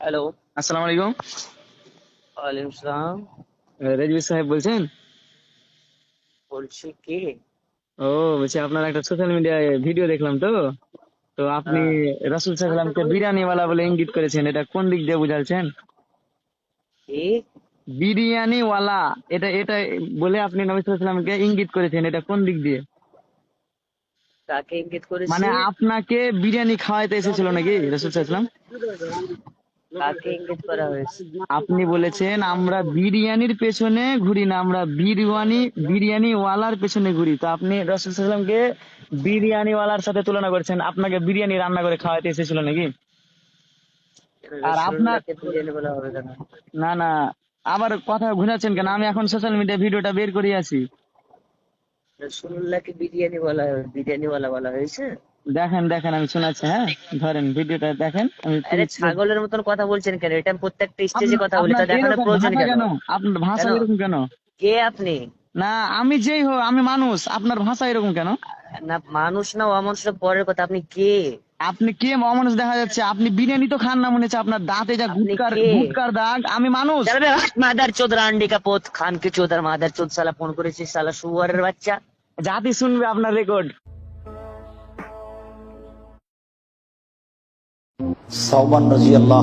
Hello আসসালামু আলাইকুম ওয়ালাইকুম সালাম। রেজবি সাহেব বলছেন? বলছি কে? ও বলছি আপনার একটা সোশ্যাল মিডিয়ায় ভিডিও দেখলাম তো। তো আপনি রাসুল সাল্লামকে বিরিয়ানিওয়ালা বলে ইঙ্গিত করেছেন। এটা কোন দিক দিয়ে বুঝাচ্ছেন? কে? বিরিয়ানিওয়ালা। এটা এটা বলে আপনি নবী সাল্লামকে ইঙ্গিত করেছেন। এটা কোন দিক দিয়ে? কাকে ইঙ্গিত করেছি? মানে আপনাকে বিরিয়ানি খাওয়াইতে এসেছিল নাকি রাসুল সাল্লাম কাকে ইঙ্গিত করা হয়েছে। আপনি বলেছেন আমরা বিরিয়ানির পেছনে ঘুরি না আমরা বিরিয়ানি বিরিয়ানি ওয়ালার পেছনে ঘুরি। তো আপনি রসুল সাল্লামকে বিরিয়ানি ওয়ালার সাথে তুলনা করছেন আপনাকে বিরিয়ানি রান্না করে খাওয়াতে এসেছিল নাকি? আর আপনার- না না আবার কথা ঘুরাচ্ছেন কেন? আমি এখন সোশ্যাল মিডিয়া ভিডিওটা বের করে আছি রসুল্লাহকে বিরিয়ানি বলা বিরিয়ানি বলা বলা হয়েছে? দেখেন দেখেন আমি শোনাচ্ছি হ্যাঁ? ধরেন ভিডিওটা দেখেন আমি আরে ছাগলের মতন কথা বলছেন কেন? এটা আমি প্রত্যেকটা স্টেজে কথা বলি তা দেখানোর প্রয়োজন কেন? আপনার ভাষা এরকম কেন? কে আপনি? না আমি যেই হোক আমি মানুষ আপনার ভাষা এরকম কেন? না মানুষ না অমানুষ পরের কথা আপনি কে? আপনি কে অমানুষ দেখা যাচ্ছে? আপনি বিরিয়ানি তো খান না মনে হচ্ছে আপনার দাঁতে যা গুটকার গুটকার দাগ আমি মানুষ। মাদার চোদরা আন্ডি কাপত খান কে চোদার মাদার চোদ সালা ফোন করেছিস সালা শুয়ারের বাচ্চা। জাতি শুনবে আপনার রেকর্ড সাউবান রাজি আল্লাহ